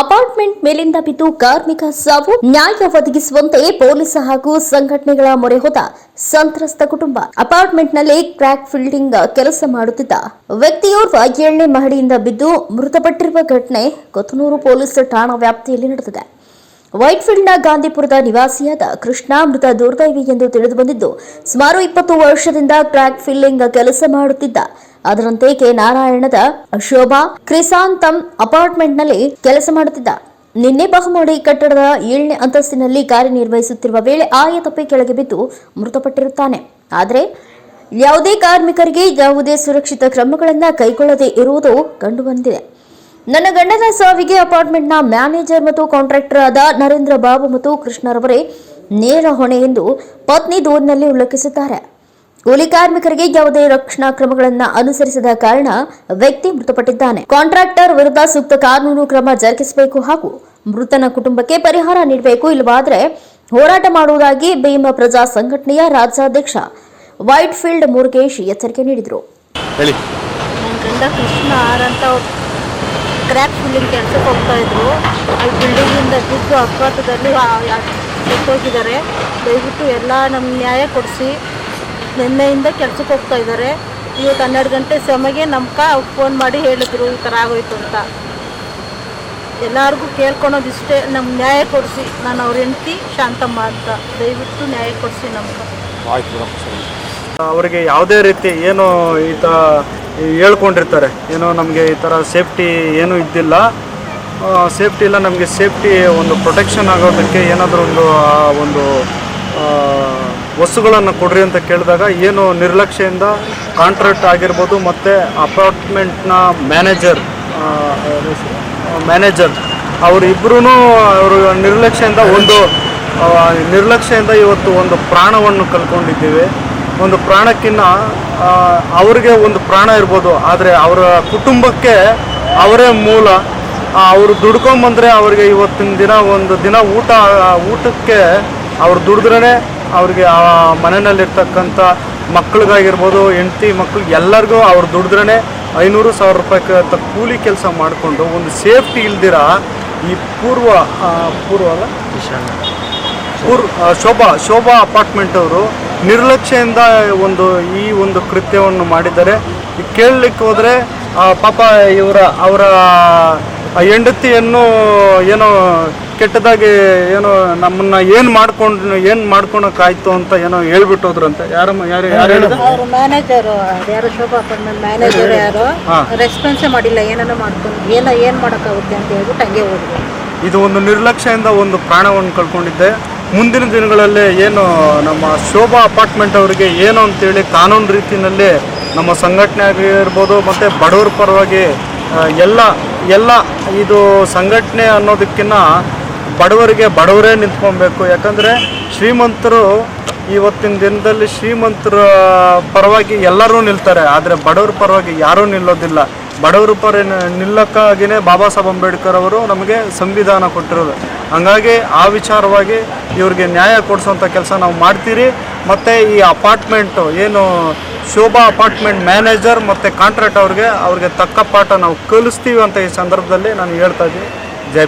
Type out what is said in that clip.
Apartment ಮೇಲಿಂದ ಬಿದ್ದು ಕಾರ್ಮಿಕ ಸಾವು ನ್ಯಾಯ ಒದಗಿಸುವಂತೆ ಪೊಲೀಸ್ ಹಾಗೂ ಸಂಘಟನೆಗಳ ಮೊರೆ ಹೋದ ಸಂತ್ರಸ್ತ ಕುಟುಂಬ. ಅಪಾರ್ಟ್ಮೆಂಟ್ನಲ್ಲಿ ಕ್ರ್ಯಾಕ್ ಫಿಲ್ಡಿಂಗ್ ಕೆಲಸ ಮಾಡುತ್ತಿದ್ದ ವ್ಯಕ್ತಿಯೋರ್ವ ಏಳನೇ ಮಹಡಿಯಿಂದ ಬಿದ್ದು ಮೃತಪಟ್ಟಿರುವ ಘಟನೆ ಕೊತ್ತನೂರು ಪೊಲೀಸ್ ಠಾಣಾ ವ್ಯಾಪ್ತಿಯಲ್ಲಿ ನಡೆದಿದೆ. ವೈಟ್ಫೀಲ್ಡ್ನ ಗಾಂಧಿಪುರದ ನಿವಾಸಿಯಾದ ಕೃಷ್ಣ ಮೃತ ದುರ್ದೈವಿ ಎಂದು ತಿಳಿದು ಬಂದಿದ್ದು ಸುಮಾರು ಇಪ್ಪತ್ತು ವರ್ಷದಿಂದ ಟ್ರ್ಯಾಕ್ ಫಿಲ್ಲಿಂಗ್ ಕೆಲಸ ಮಾಡುತ್ತಿದ್ದ. ಅದರಂತೆ ಕೆ. ನಾರಾಯಣದ ಶೋಭಾ ಕ್ರಿಸಾಂತಂ ಅಪಾರ್ಟ್ಮೆಂಟ್ನಲ್ಲಿ ಕೆಲಸ ಮಾಡುತ್ತಿದ್ದ. ನಿನ್ನೆ ಬಹುಮಡಿ ಕಟ್ಟಡದ ಏಳನೇ ಅಂತಸ್ತಿನಲ್ಲಿ ಕಾರ್ಯನಿರ್ವಹಿಸುತ್ತಿರುವ ವೇಳೆ ಆಯ ತಪ್ಪಿ ಕೆಳಗೆ ಬಿದ್ದು ಮೃತಪಟ್ಟಿರುತ್ತಾನೆ. ಆದರೆ, ಯಾವುದೇ ಕಾರ್ಮಿಕರಿಗೆ ಯಾವುದೇ ಸುರಕ್ಷಿತ ಕ್ರಮಗಳನ್ನು ಕೈಗೊಳ್ಳದೆ ಇರುವುದು ಕಂಡುಬಂದಿದೆ. ನನ್ನ ಗಂಡನ ಸಾವಿಗೆ ಅಪಾರ್ಟ್ಮೆಂಟ್ನ ಮ್ಯಾನೇಜರ್ ಮತ್ತು ಕಾಂಟ್ರಾಕ್ಟರ್ ಆದ ನರೇಂದ್ರ ಬಾಬು ಮತ್ತು ಕೃಷ್ಣರವರೇ ನೇರ ಹೊಣೆ ಎಂದು ಪತ್ನಿ ದೂರಿನಲ್ಲಿ ಉಲ್ಲೇಖಿಸಿದ್ದಾರೆ. ಕೂಲಿ ಕಾರ್ಮಿಕರಿಗೆ ಯಾವುದೇ ರಕ್ಷಣಾ ಕ್ರಮಗಳನ್ನು ಅನುಸರಿಸದ ಕಾರಣ ವ್ಯಕ್ತಿ ಮೃತಪಟ್ಟಿದ್ದಾನೆ. ಕಾಂಟ್ರಾಕ್ಟರ್ ವಿರುದ್ಧ ಸೂಕ್ತ ಕಾನೂನು ಕ್ರಮ ಜರುಗಿಸಬೇಕು ಹಾಗೂ ಮೃತನ ಕುಟುಂಬಕ್ಕೆ ಪರಿಹಾರ ನೀಡಬೇಕು. ಇಲ್ಲವಾದರೆ ಹೋರಾಟ ಮಾಡುವುದಾಗಿ ಭೀಮ ಪ್ರಜಾ ಸಂಘಟನೆಯ ರಾಜ್ಯಾಧ್ಯಕ್ಷ ವೈಟ್ಫೀಲ್ಡ್ ಮುರುಗೇಶ್ ಎಚ್ಚರಿಕೆ ನೀಡಿದರು. ನನ್ನ ಗಂಡ ಕೃಷ್ಣ ಆರ್ ಅಂತ ಕ್ರ್ಯಾಕ್ ಫಿಲ್ಲಿಂಗ್ ಕೆಲಸಕ್ಕೆ ಹೋಗ್ತಾ ಇದ್ರು. ಅಲ್ಲಿ ಬಿಲ್ಡಿಂಗಿಂದ ಬಿದ್ದು ಅಪಘಾತದಲ್ಲಿ ಹೋಗಿದ್ದಾರೆ ದಯವಿಟ್ಟು ಎಲ್ಲ ನಮ್ಮ ನ್ಯಾಯ ಕೊಡಿಸಿ. ನಿನ್ನೆಯಿಂದ ಕೆಲ್ಸಕ್ಕೆ ಹೋಗ್ತಾ ಇದ್ದಾರೆ. ಇವತ್ತು ಹನ್ನೆರಡು ಗಂಟೆ ಸಮಯಕ್ಕೆ ನಮ್ಗೆ ಫೋನ್ ಮಾಡಿ ಹೇಳಿದ್ರು ಈ ಥರ ಆಗೋಯ್ತು ಅಂತ. ಎಲ್ಲರಿಗೂ ಕೇಳ್ಕೊಳೋದಿಷ್ಟೇ ನಮ್ಗೆ ನ್ಯಾಯ ಕೊಡಿಸಿ. ನಾನು ಅವ್ರ ಹೆಂಡ್ತಿ ಶಾಂತಮ್ಮ ಅಂತ. ದಯವಿಟ್ಟು ನ್ಯಾಯ ಕೊಡಿಸಿ ನಮ್ಗೆ. ಆಯ್ತು ಅವರಿಗೆ ಯಾವುದೇ ರೀತಿ ಏನು ಈ ಥರ ಹೇಳ್ಕೊಂಡಿರ್ತಾರೆ. ಏನೋ ನಮಗೆ ಈ ಥರ ಸೇಫ್ಟಿ ಏನೂ ಇದ್ದಿಲ್ಲ. ಸೇಫ್ಟಿ ಇಲ್ಲ, ನಮಗೆ ಸೇಫ್ಟಿ ಒಂದು ಪ್ರೊಟೆಕ್ಷನ್ ಆಗೋದಕ್ಕೆ ಏನಾದರೂ ಒಂದು ಒಂದು ವಸ್ತುಗಳನ್ನು ಕೊಡ್ರಿ ಅಂತ ಕೇಳಿದಾಗ ಏನು ನಿರ್ಲಕ್ಷ್ಯದಿಂದ ಕಾಂಟ್ರಾಕ್ಟ್ ಆಗಿರ್ಬೋದು ಮತ್ತು ಅಪಾರ್ಟ್ಮೆಂಟ್ನ ಮ್ಯಾನೇಜರ್ ಮ್ಯಾನೇಜರ್ ಅವರಿಬ್ಬರೂ ಅವರು ನಿರ್ಲಕ್ಷ್ಯದಿಂದ ಒಂದು ನಿರ್ಲಕ್ಷ್ಯದಿಂದ ಇವತ್ತು ಒಂದು ಪ್ರಾಣವನ್ನು ಕಳ್ಕೊಂಡಿದ್ದೀವಿ. ಒಂದು ಪ್ರಾಣಕ್ಕಿನ್ನ ಅವ್ರಿಗೆ ಒಂದು ಪ್ರಾಣ ಇರ್ಬೋದು ಆದರೆ ಅವರ ಕುಟುಂಬಕ್ಕೆ ಅವರೇ ಮೂಲ. ಅವರು ದುಡ್ಕೊಂಬಂದರೆ ಅವರಿಗೆ ಇವತ್ತಿನ ದಿನ ಒಂದು ದಿನ ಊಟ ಊಟಕ್ಕೆ ಅವ್ರು ದುಡಿದ್ರೇ ಅವ್ರಿಗೆ ಆ ಮನೆಯಲ್ಲಿರ್ತಕ್ಕಂಥ ಮಕ್ಳಿಗಾಗಿರ್ಬೋದು ಹೆಂಡತಿ ಮಕ್ಕಳು ಎಲ್ಲರಿಗೂ ಅವ್ರು ದುಡಿದ್ರೇ ಐನೂರು ಸಾವಿರ ರೂಪಾಯಿ ಅಂತ ಕೂಲಿ ಕೆಲಸ ಮಾಡಿಕೊಂಡು ಒಂದು ಸೇಫ್ಟಿ ಇಲ್ದಿರ ಈ ಪೂರ್ವ ಪೂರ್ವ ಅಲ್ಲ? ಪೂರ್ ಆ, ಶೋಭಾ ಶೋಭಾ ಅಪಾರ್ಟ್ಮೆಂಟ್ ಅವರು ನಿರ್ಲಕ್ಷ್ಯದಿಂದ ಒಂದು ಈ ಒಂದು ಕೃತ್ಯವನ್ನು ಮಾಡಿದ್ದಾರೆ. ಕೇಳಲಿಕ್ಕೆ ಹೋದರೆ ಪಾಪ ಇವರ ಅವರ ಹೆಂಡತಿಯನ್ನು ಏನೋ ಕೆಟ್ಟದಾಗಿ ಏನೋ ನಮ್ಮನ್ನ ಏನು ಮಾಡ್ಕೊಂಡು ಏನು ಮಾಡ್ಕೊಳಕ್ಕಾಯ್ತು ಅಂತ ಏನೋ ಹೇಳ್ಬಿಟ್ಟೋದ್ರಂತೆ. ಯಾರಮ್ಮ ಯಾರು ಯಾರು ಹೇಳಿದ್ರು ಅವ್ರ ಮ್ಯಾನೇಜರು ಯಾರು ಶೋಭಾ ಮ್ಯಾನೇಜರ್ ಯಾರು. ರೆಸ್ಪಾನ್ಸೇ ಮಾಡಿಲ್ಲ ಏನನ್ನ ಮಾಡ್ಕೊಂಡು ಏನೋ ಏನು ಮಾಡೋಕ್ಕಾಗುತ್ತೆ ಅಂತ ಹೇಳ್ಬಿಟ್ಟು ಹಂಗೆ ಹೋದ್ರು. ಇದು ಒಂದು ನಿರ್ಲಕ್ಷ್ಯದಿಂದ ಒಂದು ಪ್ರಾಣವನ್ನು ಕಳ್ಕೊಂಡಿದ್ದೆ. ಮುಂದಿನ ದಿನಗಳಲ್ಲಿ ಏನು ನಮ್ಮ ಶೋಭಾ ಅಪಾರ್ಟ್ಮೆಂಟ್ ಅವರಿಗೆ ಏನು ಅಂತೇಳಿ ಕಾನೂನು ರೀತಿಯಲ್ಲಿ ನಮ್ಮ ಸಂಘಟನೆ ಆಗಿರ್ಬೋದು ಮತ್ತು ಬಡವರ ಪರವಾಗಿ ಎಲ್ಲ ಎಲ್ಲ ಇದು ಸಂಘಟನೆ ಅನ್ನೋದಕ್ಕಿಂತ ಬಡವರಿಗೆ ಬಡವರೇ ನಿಂತ್ಕೊಬೇಕು. ಯಾಕಂದರೆ ಶ್ರೀಮಂತರು ಇವತ್ತಿನ ದಿನದಲ್ಲಿ ಶ್ರೀಮಂತರ ಪರವಾಗಿ ಎಲ್ಲರೂ ನಿಲ್ತಾರೆ, ಆದರೆ ಬಡವರ ಪರವಾಗಿ ಯಾರೂ ನಿಲ್ಲೋದಿಲ್ಲ. ಬಡವರ ಪರ ನಿಲ್ಲಕ್ಕಾಗಿಯೇ ಬಾಬಾ ಸಾಹೇಬ್ ಅಂಬೇಡ್ಕರ್ ಅವರು ನಮಗೆ ಸಂವಿಧಾನ ಕೊಟ್ಟಿರೋದು. ಹಂಗಾಗಿ ಆ ವಿಚಾರವಾಗಿ ಇವ್ರಿಗೆ ನ್ಯಾಯ ಕೊಡಿಸೋಂಥ ಕೆಲಸ ನಾವು ಮಾಡ್ತೀರಿ. ಮತ್ತು ಈ ಅಪಾರ್ಟ್ಮೆಂಟು, ಏನು ಶೋಭಾ ಅಪಾರ್ಟ್ಮೆಂಟ್ ಮ್ಯಾನೇಜರ್ ಮತ್ತು ಕಾಂಟ್ರಾಕ್ಟ್ ಅವ್ರಿಗೆ ಅವ್ರಿಗೆ ತಕ್ಕ ಪಾಠ ನಾವು ಕಲಿಸ್ತೀವಿ ಅಂತ ಈ ಸಂದರ್ಭದಲ್ಲಿ ನಾನು ಹೇಳ್ತಾ ಇದ್ದೀನಿ. ಜೈ